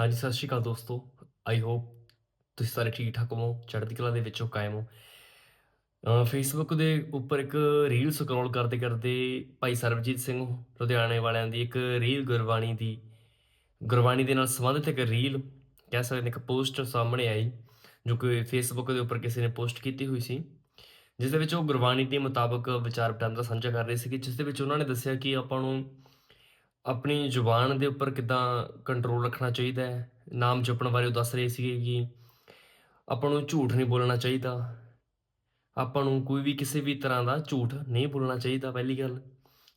ਹਾਂਜੀ, ਸਤਿ ਸ਼੍ਰੀ ਅਕਾਲ ਦੋਸਤੋ। ਆਈ ਹੋਪ ਤੁਸੀਂ ਸਾਰੇ ਠੀਕ ਠਾਕ ਹੋ ਚੜ੍ਹਦੀ ਕਲਾ ਦੇ ਵਿੱਚੋਂ ਕਾਇਮ ਹੋ। ਫੇਸਬੁੱਕ ਦੇ ਉੱਪਰ ਇੱਕ ਰੀਲ ਸਕਰੋਲ ਕਰਦੇ ਕਰਦੇ ਭਾਈ ਸਰਬਜੀਤ ਸਿੰਘ ਲੁਧਿਆਣੇ ਵਾਲਿਆਂ ਦੀ ਇੱਕ ਰੀਲ ਗੁਰਬਾਣੀ ਦੀ, ਗੁਰਬਾਣੀ ਦੇ ਨਾਲ ਸੰਬੰਧਿਤ ਇੱਕ ਰੀਲ ਕਹਿ ਸਕਦੇ ਇੱਕ ਪੋਸਟ ਸਾਹਮਣੇ ਆਈ, ਜੋ ਕਿ ਫੇਸਬੁੱਕ ਦੇ ਉੱਪਰ ਕਿਸੇ ਨੇ ਪੋਸਟ ਕੀਤੀ ਹੋਈ ਸੀ, ਜਿਸ ਦੇ ਵਿੱਚ ਉਹ ਗੁਰਬਾਣੀ ਦੇ ਮੁਤਾਬਕ ਵਿਚਾਰ ਵਟਾਂਦਰਾ ਸਾਂਝਾ ਕਰ ਰਹੇ ਸੀ ਜਿਸ ਦੇ ਵਿੱਚ ਉਹਨਾਂ ਨੇ ਦੱਸਿਆ ਕਿ ਆਪਾਂ ਨੂੰ ਆਪਣੀ ਜ਼ੁਬਾਨ ਦੇ ਉੱਪਰ ਕਿੱਦਾਂ ਕੰਟਰੋਲ ਰੱਖਣਾ ਚਾਹੀਦਾ ਹੈ? ਨਾਮ ਜਪਣ ਬਾਰੇ ਉਹ ਦੱਸ ਰਹੇ ਸੀਗੇ ਕਿ ਆਪਾਂ ਨੂੰ ਝੂਠ ਨਹੀਂ ਬੋਲਣਾ ਚਾਹੀਦਾ। ਆਪਾਂ ਨੂੰ ਕੋਈ ਵੀ ਕਿਸੇ ਵੀ ਤਰ੍ਹਾਂ ਦਾ ਝੂਠ ਨਹੀਂ ਬੋਲਣਾ ਚਾਹੀਦਾ, ਪਹਿਲੀ ਗੱਲ।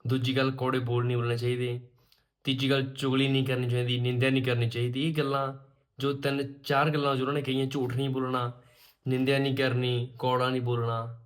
ਦੂਜੀ ਗੱਲ, ਕੌੜੇ ਬੋਲ ਨਹੀਂ ਬੋਲਣੇ ਚਾਹੀਦੇ। ਤੀਜੀ ਗੱਲ, ਚੁਗਲੀ ਨਹੀਂ ਕਰਨੀ ਚਾਹੀਦੀ, ਨਿੰਦਿਆ ਨਹੀਂ ਕਰਨੀ ਚਾਹੀਦੀ। ਇਹ ਗੱਲਾਂ, ਜੋ ਤਿੰਨ ਚਾਰ ਗੱਲਾਂ ਜੋ ਉਹਨਾਂ ਨੇ ਕਹੀਆਂ, ਝੂਠ ਨਹੀਂ ਬੋਲਣਾ, ਨਿੰਦਿਆ ਨਹੀਂ ਕਰਨੀ, ਕੌੜਾ ਨਹੀਂ ਬੋਲਣਾ।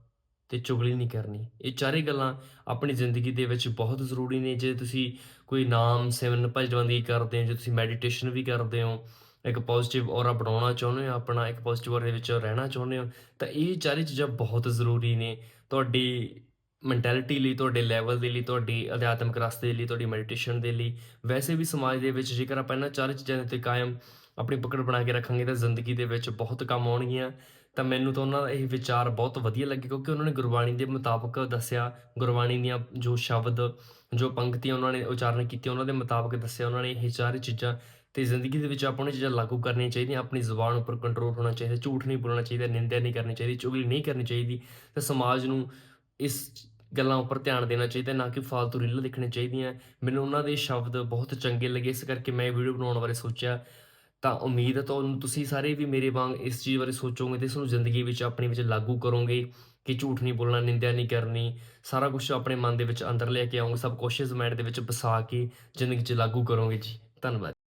ਤੇ ਚੁਗਲੀ ਨਹੀਂ ਕਰਨੀ। ਇਹ ਚਾਰੇ ਗੱਲਾਂ ਆਪਣੀ ਜ਼ਿੰਦਗੀ ਦੇ ਵਿੱਚ ਬਹੁਤ ਜ਼ਰੂਰੀ ਨੇ। ਜੇ ਤੁਸੀਂ ਕੋਈ ਨਾਮ, ਸਿਮਰਨ ਦੀ ਕਰਦੇ ਹੋ, ਜੇ ਤੁਸੀਂ ਮੈਡੀਟੇਸ਼ਨ ਵੀ ਕਰਦੇ ਹੋ, ਇੱਕ ਪੋਜ਼ਿਟਿਵ ਔਰਾ ਬਣਾਉਣਾ ਚਾਹੁੰਦੇ ਹੋ, ਆਪਣਾ ਇੱਕ ਪੋਜ਼ਿਟਿਵ ਔਰੇ ਵਿੱਚ ਰਹਿਣਾ ਚਾਹੁੰਦੇ ਹੋ, ਤਾਂ ਇਹ ਚਾਰੇ ਚੀਜ਼ਾਂ ਬਹੁਤ ਜ਼ਰੂਰੀ ਨੇ। ਤੁਹਾਡੀ ਮੈਂਟੈਲਿਟੀ ਲਈ, ਤੁਹਾਡੇ ਲੈਵਲ ਦੇ ਲਈ, ਤੁਹਾਡੀ ਅਧਿਆਤਮਿਕ ਰਸਤੇ ਲਈ, ਤੁਹਾਡੀ ਮੈਡੀਟੇਸ਼ਨ ਦੇ ਲਈ, ਵੈਸੇ ਵੀ ਸਮਾਜ ਦੇ ਵਿੱਚ ਜੇਕਰ ਆਪਾਂ ਇਹਨਾਂ ਚਾਰੇ ਚੀਜ਼ਾਂ ਦੇ ਉੱਤੇ ਕਾਇਮ ਆਪਣੀ ਪਕੜ ਬਣਾ ਕੇ ਰੱਖਾਂਗੇ, ਤਾਂ ਜ਼ਿੰਦਗੀ ਦੇ ਵਿੱਚ ਬਹੁਤ ਕੰਮ ਆਉਣਗੀਆਂ। ਤਾਂ ਮੈਨੂੰ ਤਾਂ ਉਹਨਾਂ ਦਾ ਇਹ ਵਿਚਾਰ ਬਹੁਤ ਵਧੀਆ ਲੱਗੇ ਕਿਉਂਕਿ ਉਹਨਾਂ ਨੇ ਗੁਰਬਾਣੀ ਦੇ ਮੁਤਾਬਕ ਦੱਸਿਆ, ਗੁਰਬਾਣੀ ਦੀਆਂ ਜੋ ਸ਼ਬਦ, ਜੋ ਪੰਕਤੀਆਂ ਉਹਨਾਂ ਨੇ ਉਚਾਰਨ ਕੀਤੀਆਂ, ਉਹਨਾਂ ਦੇ ਮੁਤਾਬਕ ਦੱਸਿਆ, ਉਹਨਾਂ ਨੇ ਇਹ ਚਾਰੇ ਚੀਜ਼ਾਂ ਤੇ ਜ਼ਿੰਦਗੀ ਦੇ ਵਿੱਚ ਆਪਾਂ ਨੂੰ ਚੀਜ਼ਾਂ ਲਾਗੂ ਕਰਨੀਆਂ ਚਾਹੀਦੀਆਂ, ਆਪਣੀ ਜ਼ੁਬਾਨ ਉੱਪਰ ਕੰਟਰੋਲ ਹੋਣਾ ਚਾਹੀਦਾ, ਝੂਠ ਨਹੀਂ ਬੋਲਣਾ ਚਾਹੀਦਾ, ਨਿੰਦਿਆ ਨਹੀਂ ਕਰਨੀ ਚਾਹੀਦੀ, ਚੁਗਲੀ ਨਹੀਂ ਕਰਨੀ ਚਾਹੀਦੀ, ਤੇ ਸਮਾਜ ਨੂੰ ਇਸ ਗੱਲਾਂ ਉੱਪਰ ਧਿਆਨ ਦੇਣਾ ਚਾਹੀਦਾ, ਨਾ ਕਿ ਫालतू ਰੀਲਾਂ ਦੇਖਣੀਆਂ ਚਾਹੀਦੀਆਂ। ਮੈਨੂੰ ਉਹਨਾਂ ਦੇ ਸ਼ਬਦ ਬਹੁਤ ਚੰਗੇ ਲੱਗੇ, ਇਸ ਕਰਕੇ ਮੈਂ ਵੀਡੀਓ ਬਣਾਉਣ ਬਾਰੇ ਸੋਚਿਆ। ਤਾਂ ਉਮੀਦ ਹੈ ਤੁਹਾਨੂੰ, ਤੁਸੀਂ ਸਾਰੇ ਵੀ ਮੇਰੇ ਵਾਂਗ ਇਸ ਚੀਜ਼ ਬਾਰੇ ਸੋਚੋਗੇ ਤੇ ਇਸ ਨੂੰ ਜ਼ਿੰਦਗੀ ਵਿੱਚ ਆਪਣੇ ਵਿੱਚ ਲਾਗੂ ਕਰੋਗੇ ਕਿ ਝੂਠ ਨਹੀਂ ਬੋਲਣਾ, ਨਿੰਦਿਆ ਨਹੀਂ ਕਰਨੀ, ਸਾਰਾ ਕੁਝ ਆਪਣੇ ਮਨ ਦੇ ਵਿੱਚ ਅੰਦਰ ਲੈ ਕੇ ਆਉਂਗੇ ਸਭ ਕੋਸ਼ਿਸ਼ ਮਾਈਂਡ ਦੇ ਵਿੱਚ ਵਸਾ ਕੇ ਜ਼ਿੰਦਗੀ 'ਚ ਲਾਗੂ ਕਰੋਗੇ ਜੀ। ਧੰਨਵਾਦ।